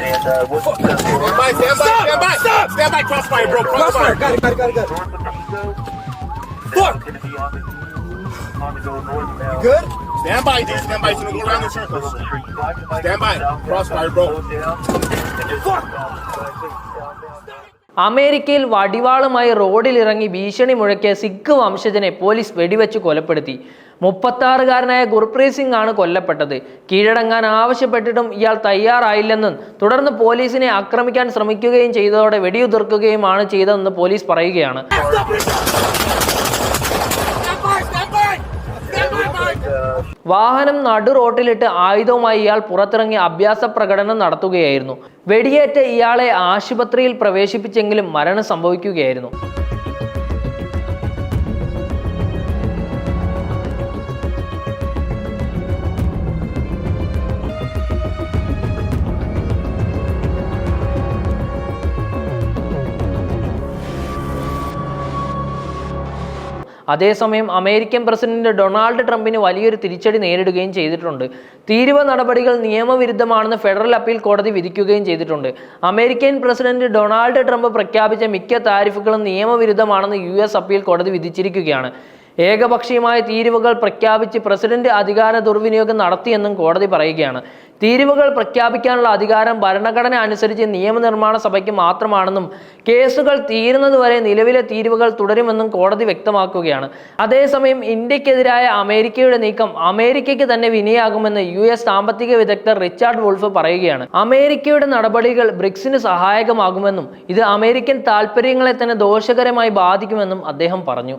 And uh, we'll discuss Stand by, stand by, stand by. Stop! Stand by, crossfire, bro. Crossfire. Got it, got it, got it, got it. Fuck! The, the northbound. Good? Stand by, dude. Stand by. It's gonna go around in circles. Stand by. Crossfire, bro. അമേരിക്കയിൽ വടിവാളുമായി റോഡിലിറങ്ങി ഭീഷണി മുഴക്കിയ Sikh വംശജനെ police വെടിവെച്ച് കൊലപ്പെടുത്തി മുപ്പത്താറുകാരനായ ഗുർപ്രീത് സിംഗ് ആണ് കൊല്ലപ്പെട്ടത്. കീഴടങ്ങാൻ ആവശ്യപ്പെട്ടിട്ടും ഇയാൾ തയ്യാറായില്ലെന്നും തുടർന്ന് പോലീസിനെ ആക്രമിക്കാൻ ശ്രമിക്കുകയും ചെയ്തതോടെ വെടിയുതിർക്കുകയുമാണ് ചെയ്തതെന്ന് പോലീസ് പറയുകയാണ്. വാഹനം നടു റോട്ടിലിട്ട് ആയുധവുമായി ഇയാൾ പുറത്തിറങ്ങി അഭ്യാസ പ്രകടനം നടത്തുകയായിരുന്നു. വെടിയേറ്റ് ഇയാളെ ആശുപത്രിയിൽ പ്രവേശിപ്പിച്ചെങ്കിലും മരണം സംഭവിക്കുകയായിരുന്നു. അതേസമയം അമേരിക്കൻ പ്രസിഡന്റ് ഡൊണാൾഡ് ട്രംപിന് വലിയൊരു തിരിച്ചടി നേരിടുകയും ചെയ്തിട്ടുണ്ട്. തീരുവ നടപടികൾ നിയമവിരുദ്ധമാണെന്ന് ഫെഡറൽ അപ്പീൽ കോടതി വിധിക്കുകയും ചെയ്തിട്ടുണ്ട്. അമേരിക്കൻ പ്രസിഡന്റ് ഡൊണാൾഡ് ട്രംപ് പ്രഖ്യാപിച്ച മിക്ക താരിഫുകളും നിയമവിരുദ്ധമാണെന്ന് യു അപ്പീൽ കോടതി വിധിച്ചിരിക്കുകയാണ്. ഏകപക്ഷീയമായ തീരുവകൾ പ്രഖ്യാപിച്ച് പ്രസിഡന്റ് അധികാര ദുർവിനിയോഗം നടത്തിയെന്നും കോടതി പറയുകയാണ്. തീരുവകൾ പ്രഖ്യാപിക്കാനുള്ള അധികാരം ഭരണഘടന അനുസരിച്ച് നിയമനിർമ്മാണ സഭയ്ക്ക് മാത്രമാണെന്നും കേസുകൾ തീരുന്നതുവരെ നിലവിലെ തീരുവകൾ തുടരുമെന്നും കോടതി വ്യക്തമാക്കുകയാണ്. അതേസമയം ഇന്ത്യക്കെതിരായ അമേരിക്കയുടെ നീക്കം അമേരിക്കയ്ക്ക് തന്നെ വിനിയാകുമെന്ന് യു എസ് സാമ്പത്തിക വിദഗ്ധർ റിച്ചാർഡ് വോൾഫ് പറയുകയാണ്. അമേരിക്കയുടെ നടപടികൾ ബ്രിക്സിന് സഹായകമാകുമെന്നും ഇത് അമേരിക്കൻ താൽപ്പര്യങ്ങളെ തന്നെ ദോഷകരമായി ബാധിക്കുമെന്നും അദ്ദേഹം പറഞ്ഞു.